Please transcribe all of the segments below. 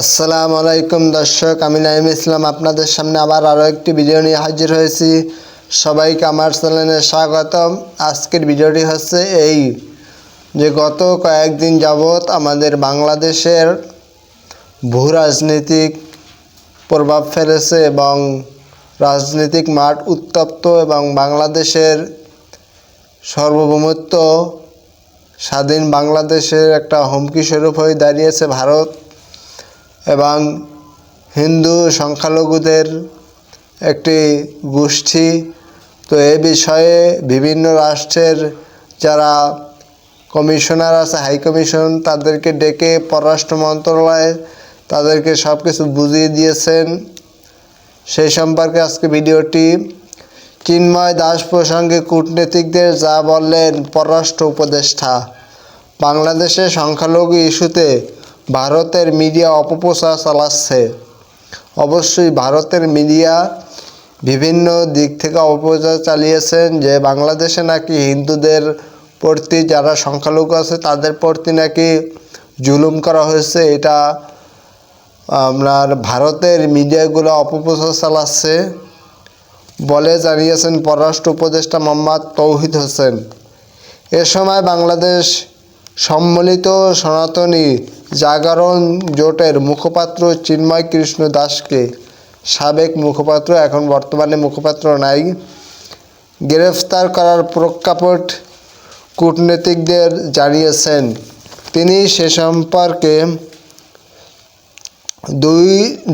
আসসালামু আলাইকুম দর্শক, আমি নাইম ইসলাম। আপনাদের সামনে আবার আরও একটি ভিডিও নিয়ে হাজির হয়েছি। সবাইকে আমার চ্যানেলে স্বাগতম। আজকের ভিডিওটি হচ্ছে এই যে গত কয়েকদিন যাবৎ আমাদের বাংলাদেশের ভূ রাজনৈতিক প্রভাব ফেলেছে এবং রাজনৈতিক মাঠ উত্তপ্ত এবং বাংলাদেশের সার্বভৌমত্ব স্বাধীন বাংলাদেশের একটা হুমকি স্বরূপ হয়ে দাঁড়িয়েছে ভারত। এবং হিন্দু সংখ্যালঘুদের একটি গোষ্ঠী। তো এ বিষয়ে বিভিন্ন রাষ্ট্রের যারা কমিশনার আছে, হাই কমিশন, তাদেরকে ডেকে পররাষ্ট্র মন্ত্রণালয় তাদেরকে সব কিছু বুঝিয়ে দিয়েছেন। সেই সম্পর্কে আজকে ভিডিওটি। চিন্ময় দাস প্রসঙ্গে কূটনীতিকদের যা বললেন পররাষ্ট্র উপদেষ্টা। বাংলাদেশে সংখ্যালঘু ইস্যুতে ভারতের মিডিয়া অপপ্রচার চালাচ্ছে। অবশ্যই ভারতের মিডিয়া বিভিন্ন দিক থেকে অপপ্রচার চালিয়েছেন যে বাংলাদেশে নাকি হিন্দুদের প্রতি যারা সংখ্যালঘু আছে, তাদের প্রতি নাকি জুলুম করা হয়েছে। এটা আপনার ভারতের মিডিয়াগুলো অপপ্রচার চালাচ্ছে বলে জানিয়েছেন পররাষ্ট্র উপদেষ্টা মোহাম্মদ তৌহিদ হোসেন। এ সময় বাংলাদেশ সম্মিলিত সনাতনী জাগরণ জোটের মুখপাত্র চিন্ময় কৃষ্ণ দাসকে সাবেক মুখপাত্র, এখন বর্তমানে মুখপাত্র নাই, গ্রেফতার করার প্রেক্ষাপট কূটনীতিকদের জানিয়েছেন। তিনি সে সম্পর্কে দুই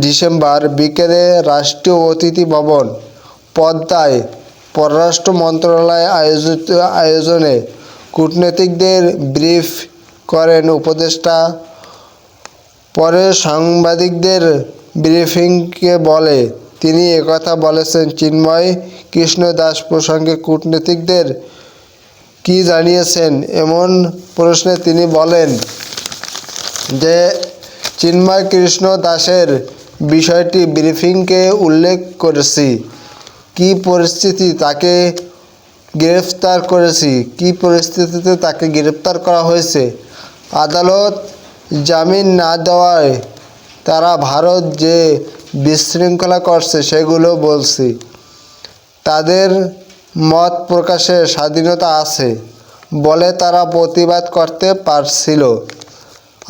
ডিসেম্বর বিকেলে রাষ্ট্রীয় অতিথি ভবন, পদ্মায় পররাষ্ট্র মন্ত্রণালয় আয়োজিত, আয়োজনে কূটনীতিকদের ব্রিফ করেন উপদেষ্টা, পরে সাংবাদিকদের ব্রিফিংকে বলে। তিনি একথা বলেছেন, চিন্ময় কৃষ্ণ দাস প্রসঙ্গে কূটনীতিকদের কি জানিয়েছেন? এমন প্রশ্নে তিনি বলেন যে, চিন্ময় কৃষ্ণ দাসের বিষয়টি ব্রিফিংকে উল্লেখ করেছি। কি পরিস্থিতি তাকে গ্রেফতার করেছি। কি পরিস্থিতিতে তাকে গ্রেফতার করা হয়েছে? আদালত জামিন না দেওয়ায় তারা ভারত যে বিশৃঙ্খলা করছে সেগুলো বলছি। তাদের মত প্রকাশের স্বাধীনতা আছে বলে তারা প্রতিবাদ করতে পারছিল।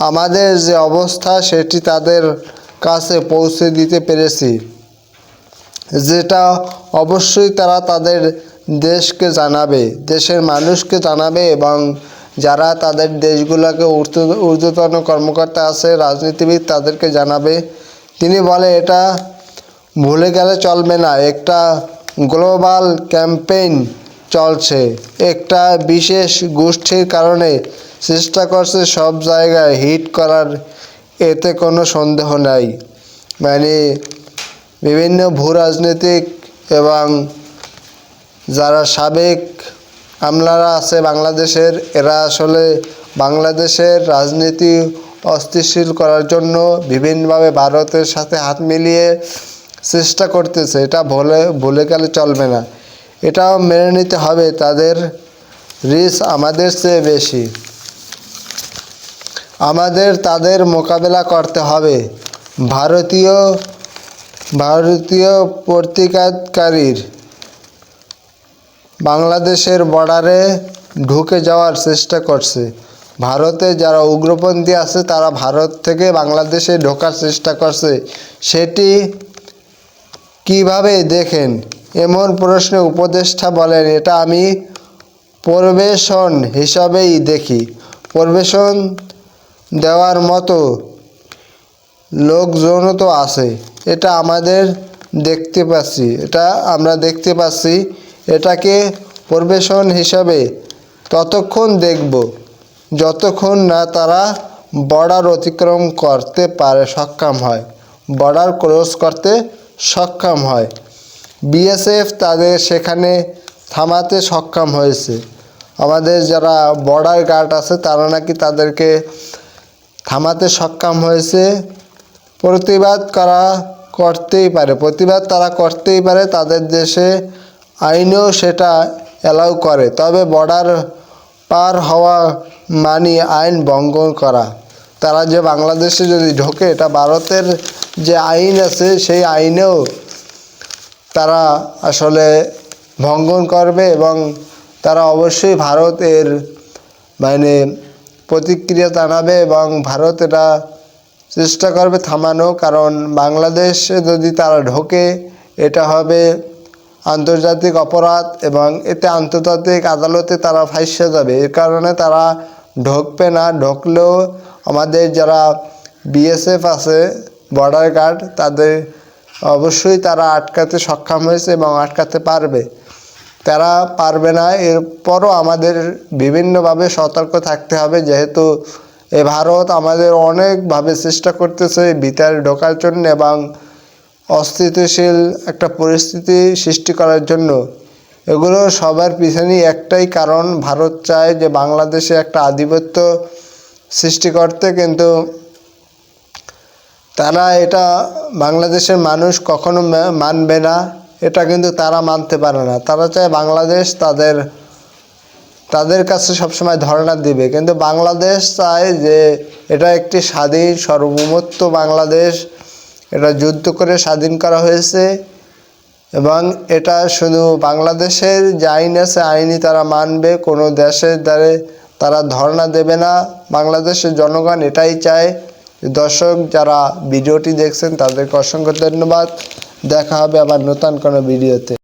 আমাদের যে অবস্থা সেটি তাদের কাছে পৌঁছে দিতে পেরেছি। যেটা অবশ্যই তারা তাদের দেশকে জানাবে, দেশের মানুষকে জানাবে এবং যারা তাদের দেশগুলোকে ঊর্ধ্ব, ঊর্ধ্বতন কর্মকর্তা আছে, রাজনীতিবিদ তাদেরকে জানাবে। তিনি বলে, এটা ভুলে গেলে চলবে না। একটা গ্লোবাল ক্যাম্পেইন চলছে। একটা বিশেষ গোষ্ঠীর কারণে চেষ্টা করছে সব জায়গায় হিট করার। এতে কোনো সন্দেহ নাই। মানে বিভিন্ন ভূ রাজনৈতিক এবং যারা সাবেক আমলারা আছে বাংলাদেশের, এরা আসলে বাংলাদেশের রাজনীতি অস্থিতিশীল করার জন্য বিভিন্নভাবে ভারতের সাথে হাত মিলিয়ে চেষ্টা করতেছে। এটা ভুলে ভুলে গেলে চলবে না। এটাও মেনে নিতে হবে, তাদের রিস আমাদের চেয়ে বেশি। আমাদের তাদের মোকাবেলা করতে হবে। ভারতীয় ভারতীয় প্রতিকারীর বাংলাদেশের বর্ডারে ঢুকে যাওয়ার চেষ্টা করছে। ভারতে যারা উগ্রপন্থী আছে, তারা ভারত থেকে বাংলাদেশে ঢোকার চেষ্টা করছে। সেটি কীভাবে দেখেন? এমন প্রশ্নে উপদেষ্টা বলেন, এটা আমি পরিবেশন হিসাবেই দেখি। পরিবেশন দেওয়ার মতো লোকজন তো আছে। এটা আমাদের দেখতে পাচ্ছি। এটা আমরা দেখতে পাচ্ছি এটাকে পরিবেশন হিসাবে ততক্ষণ দেখব, যতক্ষণ না তারা বর্ডার অতিক্রম করতে পারে সক্ষম হয়, বর্ডার ক্রস করতে সক্ষম হয়। বিএসএফ তাদের সেখানে থামাতে সক্ষম হয়েছে। আমাদের যারা বর্ডার গার্ড আছে, তারা নাকি তাদেরকে থামাতে সক্ষম হয়েছে। প্রতিবাদ করা করতেই পারে, প্রতিবাদ তারা করতেই পারে, তাদের দেশে আইনেও সেটা অ্যালাউ করে। তবে বর্ডার পার হওয়া মানি আইন ভঙ্গ করা। তারা যে বাংলাদেশে যদি ঢোকে, এটা ভারতের যে আইন আছে, সেই আইনেও তারা আসলে ভঙ্গন করবে এবং তারা অবশ্যই ভারতের মানে প্রতিক্রিয়া জানাবে এবং ভারত এটা চেষ্টা করবে থামানো কারণ বাংলাদেশে যদি তারা ঢোকে, এটা হবে আন্তর্জাতিক অপরাধ এবং এতে আন্তর্জাতিক আদালতে তারা ফাইসে যাবে। এর কারণে তারা ঢোকবে না। ঢোকলেও আমাদের যারা বিএসএফ আছে বর্ডার গার্ড তাদের অবশ্যই তারা আটকাতে সক্ষম হয়েছে এবং আটকাতে পারবে। তারা পারবে না। এরপরও আমাদের বিভিন্নভাবে সতর্ক থাকতে হবে। যেহেতু এ ভারত আমাদের অনেকভাবে চেষ্টা করতেছে ভিতরে ঢোকার জন্য এবং অস্থিতিশীল একটা পরিস্থিতি সৃষ্টি করার জন্য। এগুলো সবার পিছনেই একটাই কারণ। ভারত চায় যে বাংলাদেশে একটা আধিপত্য সৃষ্টি করতে, কিন্তু তারা এটা বাংলাদেশের মানুষ কখনো মানবে না। এটা কিন্তু তারা মানতে পারে না। তারা চায় বাংলাদেশ তাদের তাদের কাছে সবসময় ধর্ণা দিবে। কিন্তু বাংলাদেশ চায় যে এটা একটি স্বাধীন, সার্বভৌমত্ব বাংলাদেশ। এটা যুদ্ধ করে স্বাধীন করা হয়েছে এবং এটা শুধু বাংলাদেশের যে আইন আছে, আইনই তারা মানবে, কোনো দেশের দ্বারে তারা ধর্ণা দেবে না। বাংলাদেশের জনগণ এটাই চায় দর্শক যারা ভিডিওটি দেখছেন তাদেরকে অসংখ্য ধন্যবাদ। দেখা হবে আবার নতুন কোনো ভিডিওতে।